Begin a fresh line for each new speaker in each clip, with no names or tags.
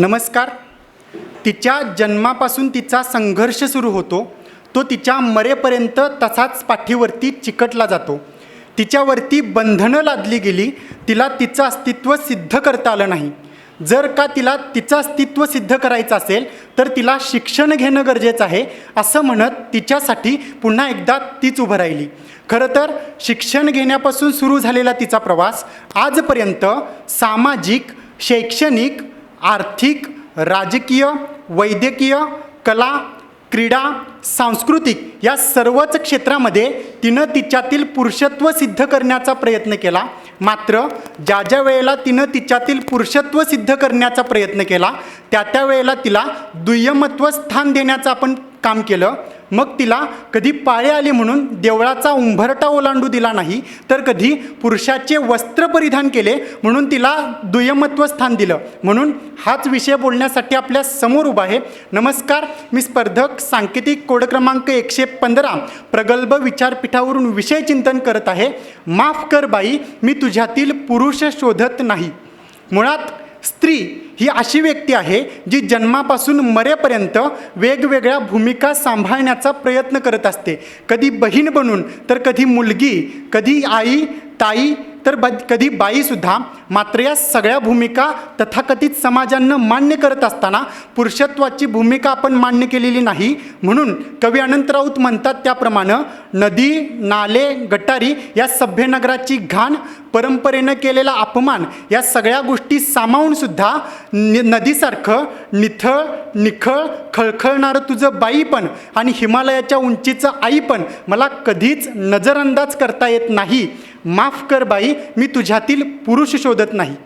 नमस्कार. तिच्या जन्मापासून तिचा संघर्ष सुरू होतो. तो तिच्या मरेपर्यंत तसाच पाठीवरती चिकटला जातो. तिच्यावरती बंधनं लादली गेली. तिला तिचं अस्तित्व सिद्ध करता आलं नाही. जर का तिला तिचं अस्तित्व सिद्ध करायचं असेल तर तिला शिक्षण घेणं गरजेचं आहे असं म्हणत तिच्यासाठी पुन्हा एकदा तीच उभं राहिली. खरं तर शिक्षण घेण्यापासून सुरू झालेला तिचा प्रवास आजपर्यंत सामाजिक शैक्षणिक आर्थिक राजकीय वैद्यकीय कला क्रीडा सांस्कृतिक या सर्वच क्षेत्रामध्ये तिनं तिच्यातील पुरुषत्व सिद्ध करण्याचा प्रयत्न केला. मात्र ज्या ज्या वेळेला तिनं तिच्यातील पुरुषत्व सिद्ध करण्याचा प्रयत्न केला त्या त्या वेळेला तिला दुय्यमत्व स्थान देण्याचं आपण काम केलं. मग तिला कधी पाळे आले म्हणून देवळाचा उंभरटा ओलांडू दिला नाही तर कधी पुरुषाचे वस्त्र परिधान केले म्हणून तिला दुय्यमत्व स्थान दिलं. म्हणून हाच विषय बोलण्यासाठी आपल्यासमोर उभा आहे. नमस्कार मी स्पर्धक सांकेतिक कोड क्रमांक एकशे पंधरा प्रगल्भ विचारपीठावरून विषय चिंतन करत आहे. माफ कर बाई मी तुझ्यातील पुरुष शोधत नाही. मुळात स्त्री ही अशी व्यक्ती आहे जी जन्मापासून मरेपर्यंत वेगवेगळ्या भूमिका सांभाळण्याचा प्रयत्न करत असते. कधी बहीण बनून तर कधी मुलगी कधी आई ताई तर ब कधी बाईसुद्धा मात्र या सगळ्या भूमिका तथाकथित समाजांना मान्य करत असताना पुरुषत्वाची भूमिका आपण मान्य केलेली नाही. म्हणून कवी अनंत राऊत म्हणतात त्याप्रमाणे नदी नाले गटारी या सभ्यनगराची घाण परंपरेनं केलेला अपमान या सगळ्या गोष्टी सामावूनसुद्धा नि नदीसारखं निथळ निखळ खळखळणारं तुझं बाई पण आणि हिमालयाच्या उंचीचं आई पण मला कधीच नजरअंदाज करता येत नाही. माफ कर बाई मी तुझ्यातील पुरुष शोधत नाही.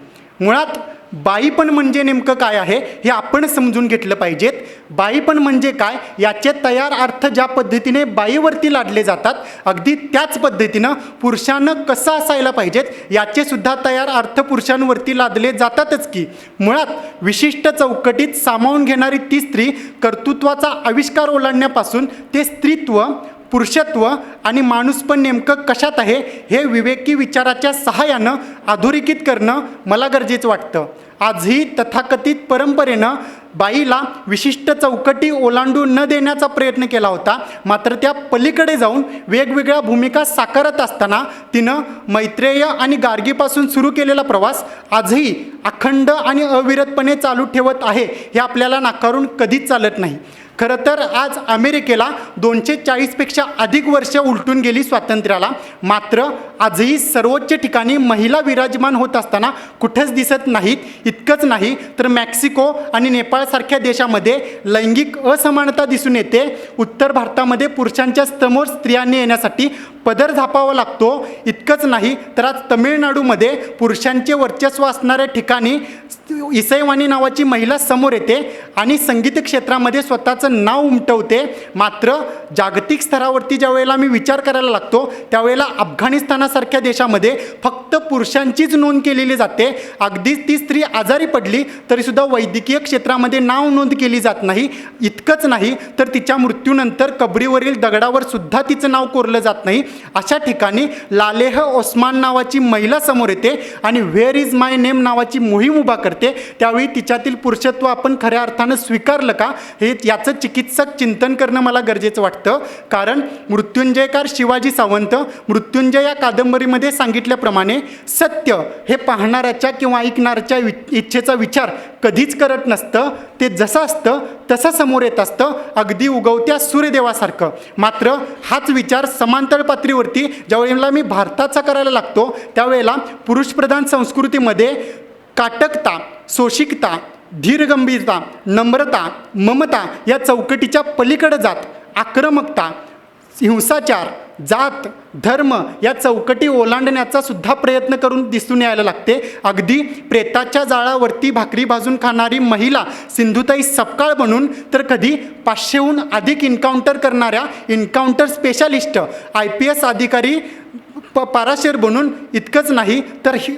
मुळात बाईपण म्हणजे नेमकं काय आहे हे आपण समजून घेतलं पाहिजेत. बाईपण म्हणजे काय याचे तयार अर्थ ज्या पद्धतीने बाईवरती लादले जातात अगदी त्याच पद्धतीनं पुरुषानं कसं असायला पाहिजेत याचे सुद्धा तयार अर्थ पुरुषांवरती लादले जातातच की. मुळात विशिष्ट चौकटीत सामावून घेणारी ती स्त्री कर्तृत्वाचा आविष्कार ओलांडण्यापासून ते स्त्रीत्व पुरुषत्व आणि माणूस पण नेमकं कशात आहे हे विवेकी विचाराच्या सहाय्यानं अधोरेखित करणं मला गरजेचं वाटतं. आजही तथाकथित परंपरेनं बाईला विशिष्ट चौकटी ओलांडू न देण्याचा प्रयत्न केला होता मात्र त्या पलीकडे जाऊन वेगवेगळ्या भूमिका साकारत असताना तिनं मैत्रेय आणि गार्गीपासून सुरू केलेला प्रवास आजही अखंड आणि अविरतपणे चालू ठेवत आहे हे आपल्याला नाकारून कधीच चालत नाही. खरं तर आज अमेरिकेला दोनशे चाळीसपेक्षा अधिक वर्ष उलटून गेली स्वातंत्र्याला. मात्र आजही सर्वोच्च ठिकाणी महिला विराजमान होत असताना कुठंच दिसत नाहीत इतकंच नाही तर मॅक्सिको आणि नेपाळसारख्या देशामध्ये लैंगिक असमानता दिसून येते. उत्तर भारतामध्ये पुरुषांच्या समोर स्त्रियांनी येण्यासाठी पदर झापावा लागतो. इतकंच नाही तर आज तमिळनाडूमध्ये पुरुषांचे वर्चस्व असणाऱ्या ठिकाणी इसैवानी नावाची महिला समोर येते. आणि संगीत क्षेत्रामध्ये स्वतःचं नाव उमटवते. मात्र जागतिक स्तरावरती ज्या वेळेला मी विचार करायला लागतो त्यावेळेला अफगाणिस्तानासारख्या देशामध्ये फक्त पुरुषांचीच नोंद केलेली जाते. अगदीच ती स्त्री आजारी पडली तरीसुद्धा वैद्यकीय क्षेत्रामध्ये नाव नोंद केली जात नाही इतकंच नाही तर तिच्या मृत्यूनंतर कबरीवरील दगडावर सुद्धा तिचं नाव कोरलं जात नाही. अशा ठिकाणी लालेह ओस्मान नावाची महिला समोर येते आणि व्हेअर इज माय नेम नावाची मोहीम उभा करते. त्यावेळी तिच्यातील पुरुषत्व आपण खऱ्या अर्थानं स्वीकारलं का हे याचं चिकित्सक चिंतन करणं मला गरजेचं वाटतं. कारण मृत्युंजयकार शिवाजी सावंत मृत्युंजय या कादंबरीमध्ये सांगितल्याप्रमाणे सत्य हे पाहणाऱ्याच्या किंवा ऐकणाऱ्याच्या वि इच्छेचा विचार कधीच करत नसतं. ते जसं असतं तसं समोर येत असतं. अगदी उगवत्या सूर्यदेवासारखं. मात्र हाच विचार समांतर पातळीवरती ज्यावेळेला मी भारताचा करायला लागतो त्यावेळेला पुरुषप्रधान संस्कृतीमध्ये काटकता सोशिकता धीरगंभीरता नम्रता ममता या चौकटीच्या पलीकडे जात. आक्रमकता हिंसाचार जात धर्म या चौकटी ओलांडण्याचा सुद्धा प्रयत्न करून दिसून यायला लागते. अगदी प्रेताच्या जाळावरती भाकरी भाजून खाणारी महिला सिंधुताई सपकाळ बनून तर कधी पाचशेहून अधिक इन्काउंटर करणाऱ्या encounter specialist I P S अधिकारी प पाराशर बनून इतकंच नाही तर हि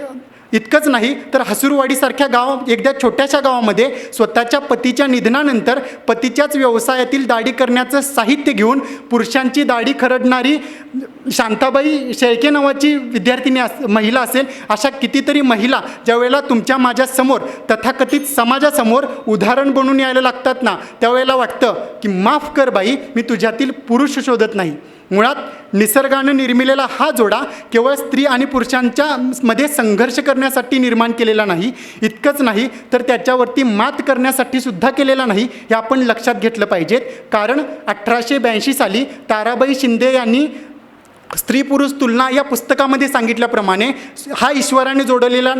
इतकंच नाही तर हसूरवाडीसारख्या गाव एकदा छोट्याशा गावामध्ये स्वतःच्या पतीच्या निधनानंतर पतीच्याच व्यवसायातील दाढी करण्याचं साहित्य घेऊन पुरुषांची दाढी खरडणारी शांताबाई शेळके नावाची विद्यार्थिनी अस महिला असेल अशा कितीतरी महिला ज्यावेळेला तुमच्या माझ्यासमोर तथाकथित समाजासमोर उदाहरण बनून यायला लागतात ना त्यावेळेला वाटतं की माफ कर बाई मी तुझ्यातील पुरुष शोधत नाही. मुळात निसर्गानं निर्मिलेला हा जोडा केवळ स्त्री आणि पुरुषांच्या मध्ये संघर्ष करण्यासाठी निर्माण केलेला नाही इतकंच नाही तर त्याच्यावरती मात करण्यासाठी सुद्धा केलेला नाही हे आपण लक्षात घेतलं पाहिजेत. कारण अठराशे ब्याऐंशी साली ताराबाई शिंदे यांनी स्त्री पुरुष तुलना या पुस्तकामध्ये सांगितल्याप्रमाणे हा ईश्वराने जोडलेला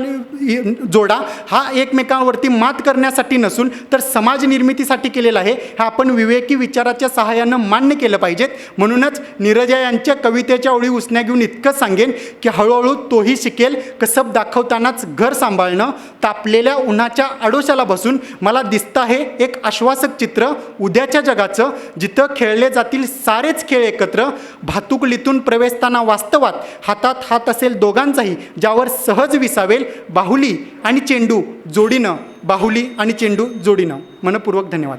जोडा हा एकमेकांवरती मात करण्यासाठी नसून तर समाज निर्मितीसाठी केलेला आहे. हे आपण विवेकी विचाराच्या सहाय्यानं मान्य केलं पाहिजेत. म्हणूनच नीरजा यांच्या कवितेच्या ओळी उसण्या घेऊन इतकंच सांगेन की हळूहळू तोही शिकेल. कसब दाखवतानाच घर सांभाळणं तापलेल्या उन्हाच्या आडोशाला बसून मला दिसतं आहे एक आश्वासक चित्र. उद्याच्या जगाचं जिथं खेळले जातील सारेच खेळ एकत्र. भातुकलीतून प्र प्रवेशताना वास्तवात हातात हात असेल दोघांचाही ज्यावर सहज विसावेल बाहुली आणि चेंडू जोडीनं. बाहुली आणि चेंडू जोडीनं. मनपूर्वक धन्यवाद.